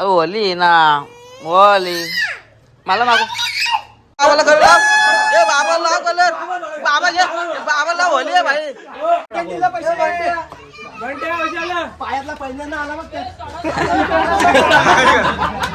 ओली ना ओली मला मागो बाबाला कलर लाव. ए बाबा लाव कलर बाबा घे बाबा लाव ओली भाई. पायातला पहिल्यांदा आला बघ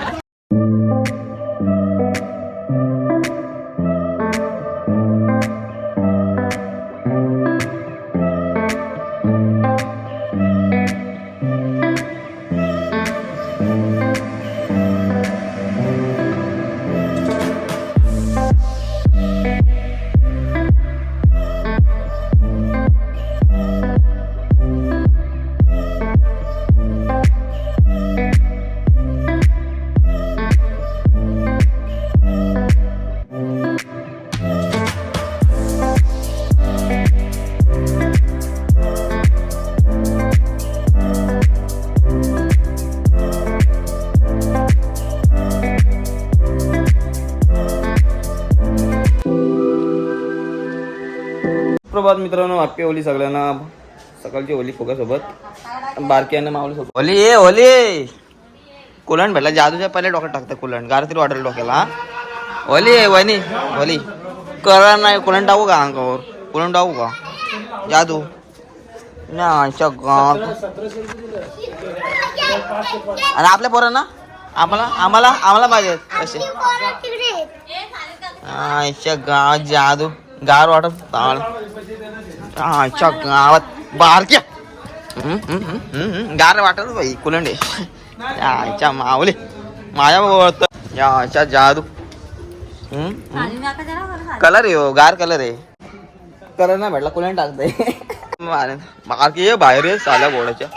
ते. प्रभात मित्रांनो हॅपी होली सगळ्यांना सकाळची होली फुगासोबत बारक्यानं मावली सोबत. होली ए होली! कुलंड भेटला जादूच्या पहिले डोक्यात टाकतं कुलंड गार तरी वाटेल डोक्याला? होली आहे वहिनी होली. करा नाही कुलंड टाकू का अंगावर? कुलंड टाकू का? जादू. नाही आणि आपल्या पोरांना? आम्हाला आम्हाला आम्हाला पाहिजे कसे आयच्या गावात जादू. गार वाटत आयच्या गावात. बारक्या गार वाटत बाई कुलंडे. आयच्या मावले माझ्या ओळत याच्या जादू. कलर आहे हो गार कलर आहे. कलर नाही भेटला कुलंड टाकतंय. बारकी ये बाहेर ये साल्या बोर्डाच्या.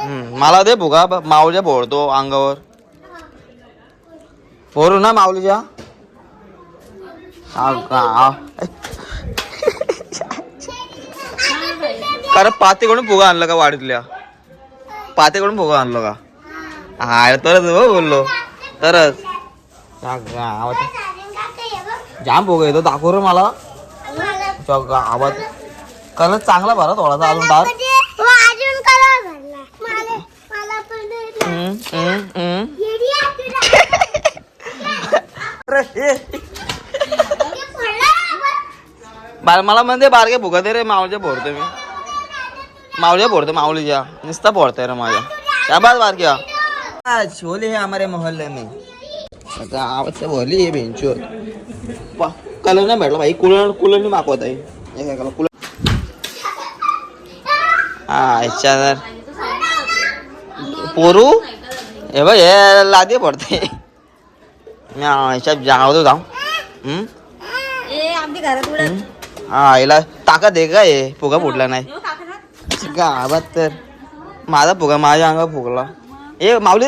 हम्म, मला दे भुगा ब- माऊल्या बोलतो अंगावर. पोरू ना माऊलीच्या. आ, गा- कारण पातेकडून फुगा आणलं का वाडीतल्या? पातेकडून फुगा आणलं का? हा तरच हो बोललो. तरच. जाम फुगा येतो दाखव रे मला. गावात कलर चांगला भरा थोडासा अजून टाक अजून कलर भरला मला मला पण दे ना. हम्म, हम्म, हम्म. येडी आहे तुला. अरे, हे. हे पडलं आपण. बार मला म्हणते बारगे भुगा दे रे मावळच्या भोरतो मी. मावळ्या भोरतो माऊलीच्या. नुसता भोरतोय रे माझ्या. शाबास बारक्या. छोले है हमारे मोहल्ले में. आता आवाज से बोली ये बेंचवर कलर नाही भेटला भाई. कुलर कुलर नाही मागवत आहे. हे कुलर हा अच्छा तर पोरू? हे बघ हे लादी पडते मी जाऊ दो जाऊ. हम्म? हम्म? हा हिला ताकद आहे का हे? फुगा फुटला नाही. गावात तर. माझा फुगा माझ्या अंगावर फुगला. ए माऊली.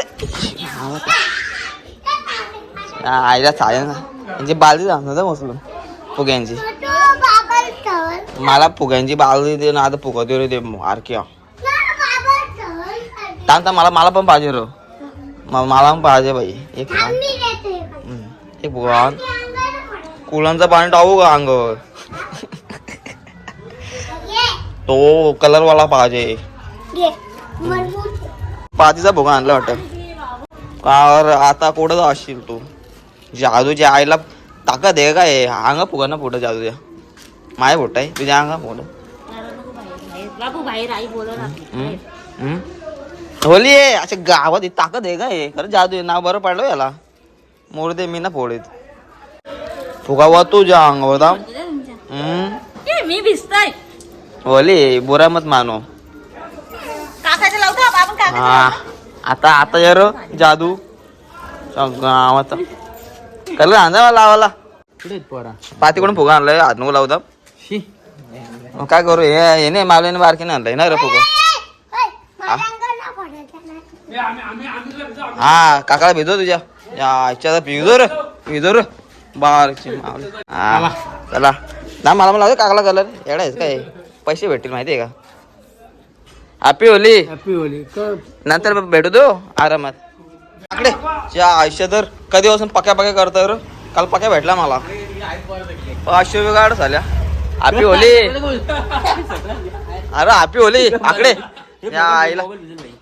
आईला सायन यांची बालदी जाणार बसलो फुग्यांची. मला फुग्यांची बालदी दे ना आता फुगा दे रे दे आरक्या ना, थांब मला मला पण पाहिजे रो. मला पण पाहिजे बाई. एक. एक फुगा. कुलांचं पाणी टाकू का अंगावर ये, तो कलर वाला पाहिजे. पातीचा भोगा आणला वाटत. कार आता कुठं असशील तू? जादूच्या आईला ताकद आहे काय? अंगा फुगा ना फुटं जादूच्या. माय फुट आहे तुझ्या अंगा फुट. होली आहे अशा गावात ताकद आहे काय? खरं जादू आहे नाव बरं पडलं याला. मोड दे मी ना फोडीत. फुगा वा तुझ्या अंगावर मी भिजताय. होली बुरा मत मानो. काकाच्या लावतो आपण काका हा. आता आता यार जादू. गावात कलर आणा लावाला पातीकडून फुगा आणलाय? हात नको लावता मग काय करू? हे हे नाही मावल्याने बारकीने आणलंय ना रे फुगा. होय, मला अंगाला पडायचं नाही. हा काकाला भिजो तुझ्या. या इच्छा भिजो रे. भिजो रे. बारची मावली. हा. चला. ना मला मला लावतो काकाला कलर. आहेस काय? पैसे भेटतील माहिती आहे का? हॅपी होली हॅपी होली कर नंतर भेटू दो आरामात. आकडे ज्या आयुष्य तर कधीपासून पक्या पक्या करतोय रे? काल पक्या भेटला मला. पाचशे रुपये काढ झाल्या. हॅपी होली अरे हॅपी होली आकडे. या आईला.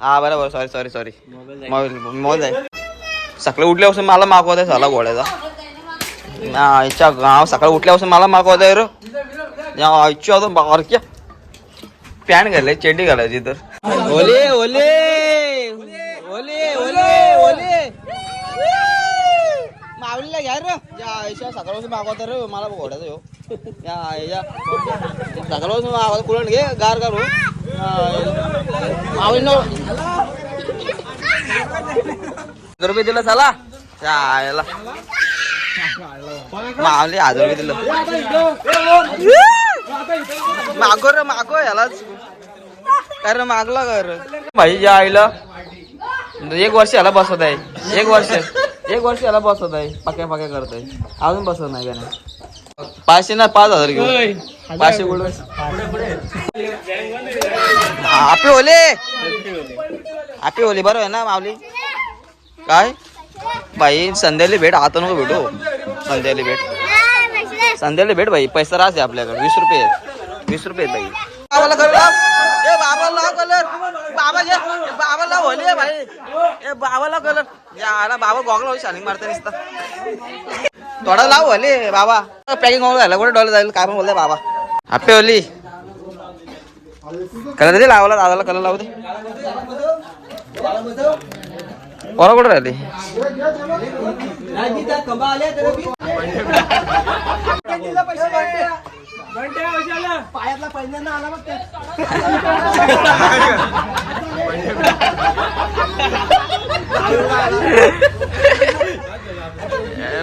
हा बरोबर. Sorry sorry sorry mobile mobile आहे. सकाळी उठल्यापासून मला मागवत आहे झाला घोड्याचा या आईच्या गाव सकाळी उठल्यापासून मला मागवत आहे रे. या आईच्या बारक्या. पॅन्ट घालाय चेंडी घालायची तर. ओले ओले ओले ओले ओले. मावलीला घ्या रे. या सकाळपासून मागवत रे मला घोड्याचा हो या आईच्या सकाळपासून मागवत कुलण घे गार गार हो मावली हजार रुपये दिलं चला. यायला मावली हजार रुपये दिलं. मागो रे मागो यालाच. रे मागला कर भाई ज्या आईला. एक वर्ष याला बसवत आहे. एक वर्ष एक वर्ष याला बसवत आहे. पक्या पक्या करत आहे अजून बसवत नाही का नाही? पाचशे ना पाच हजार घेऊ. पाचशे कुठं? आपे ओले आपे ओले बरोबर आहे ना माऊली? काय? बाई संध्याला भेट आता नको भेटू. संध्याला भेट. संध्याला भेट बाई पैसा राहते आपल्याकडे. वीस रुपये. वीस रुपये आहेत ए बाबाला कलर. बाबा घे बाबाला ओले भाई. ए बाबाला कलर. याला बाबा गॉगला होई शानिंग मारता नुसता. थोडा लाव ओले बाबा. पॅकिंग वगैरे झालं कुठे डॉलर जाईल काय पण बोलताय बाबा. आपे ओली कलर दे लावाला दादाला कलर लावू दे. पोरा कुठे राहिले? पायातला पहिल्यांदा आला बघ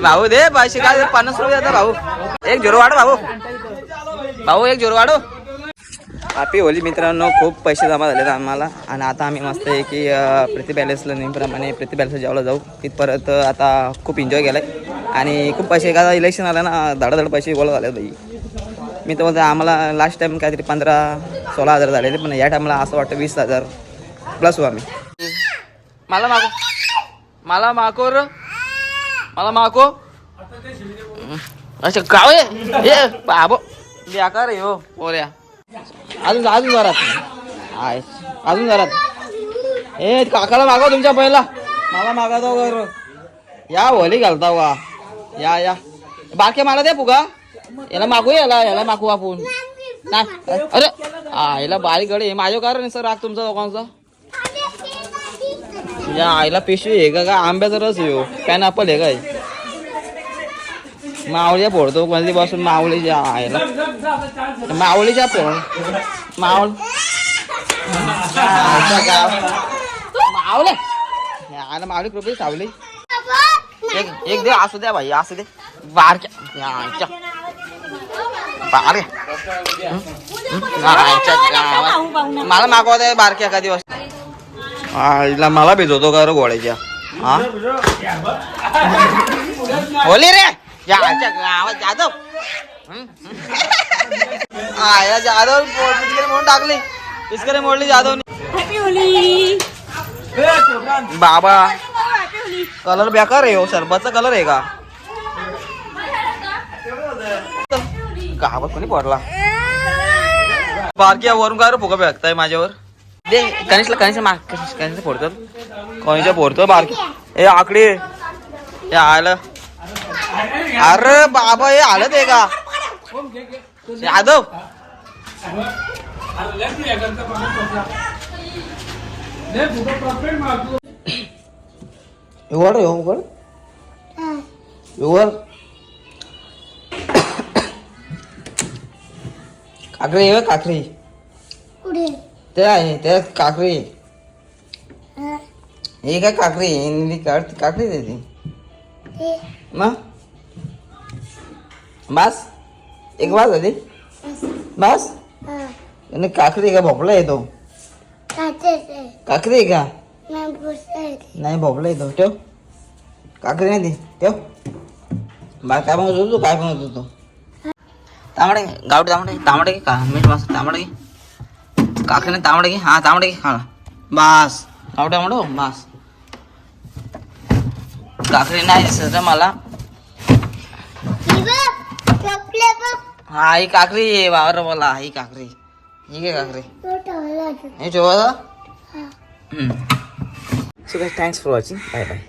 भाऊ दे पैसे काय पन्नास रुपये देता भाऊ. एक झिरो वाढव भाऊ. भाऊ एक झिरो वाढव. आपी होली मित्रांनो खूप पैसे जमा झालेत आम्हाला. आणि आता आम्ही मस्त आहे की प्रति पॅलेसला नेहमीप्रमाणे प्रति पॅलेसला जेवायला जाऊ. तिथपर्यंत आता खूप एन्जॉय केलाय. आणि खूप पैसे का इलेक्शन आलं ना धडाधड पैसे गोळा झाले भाई मी तर बोलतो आम्हाला लास्ट टाइम काहीतरी पंधरा सोळा हजार झालेले पण या टायमाला असं वाटतं वीस हजार प्लस हो आम्ही. मला मागो मला माको र. मला मागो अच्छा गाव आहे ए बाबो. बेकार आहे हो पोऱ्या. अजून अजून जरात आय अजून जरात ए काकाला मागव तुमच्या पहिला. मला मागवतो घर या होली घालता वा. या या. बारके मला दे पुगा याला मागू याला याला मागू आपण. नाही अरे आईला बारीक गडे हे माझ्या कारण सर राग तुमचा दोघांचा तुझ्या आईला पिशवी हे का? का आंब्याचा रस येऊ पॅन ॲपल हे काय? मावळ्या फोडतो कोणती बसून मावळीच्या आईला मावळीच्या फोड. मावळ. मावले याला मावळी कृपी सावली. एक एक दे असू द्या भाई असू दे. बारक्या गावात. मला मागवत आहे बारक्या एका दिवस मला भिजवतो का रे घोड्याच्या हा? होली रे याच्या गावात जाधव? आया जाधव पिचकरी म्हणून टाकली. पिचकरी मोडली जाधवनी. बाबा. कलर बेकार आहे हो सरबतचा कलर आहे का? गावात कोणी पडला बारकी वरून काय फुगा फेकताय माझ्यावर. दे कनिष्ला कनिष्ला माग कनिष्ठ फोडतो कनिष्ठ फोडतो बारकी. ए आकडे. हे आलं. अरे बाबा हे आलं ते का? यादव एवढ रे एवढ? काकरी आहे काकरी पुढे ते आहे ते काकरी हे. काय काकरी आहे? काकडी काकडी देते हे. मग बस. एक बास होती बस. आणि काकडी का? भोपळा येतो काचेचे काकरी आहे का? नाही नाही भोपळा येतो ठेव. काकरी नाही ती. ठेव. बा काय म्हणत होतो तू? काय म्हणत होतो तांबडे गावठी तांबडे तांबडे का मीठ मस्त तांबडे नाही तांबडे घे हा तांबडे घे हा. बास. गावठी तांबडे हो बास. काकरी नाही दिसत रे मला. ही हा काकरी वावर बोला ही काकरी ही काय काकरी. हे जेव्हा. So thanks for watching bye bye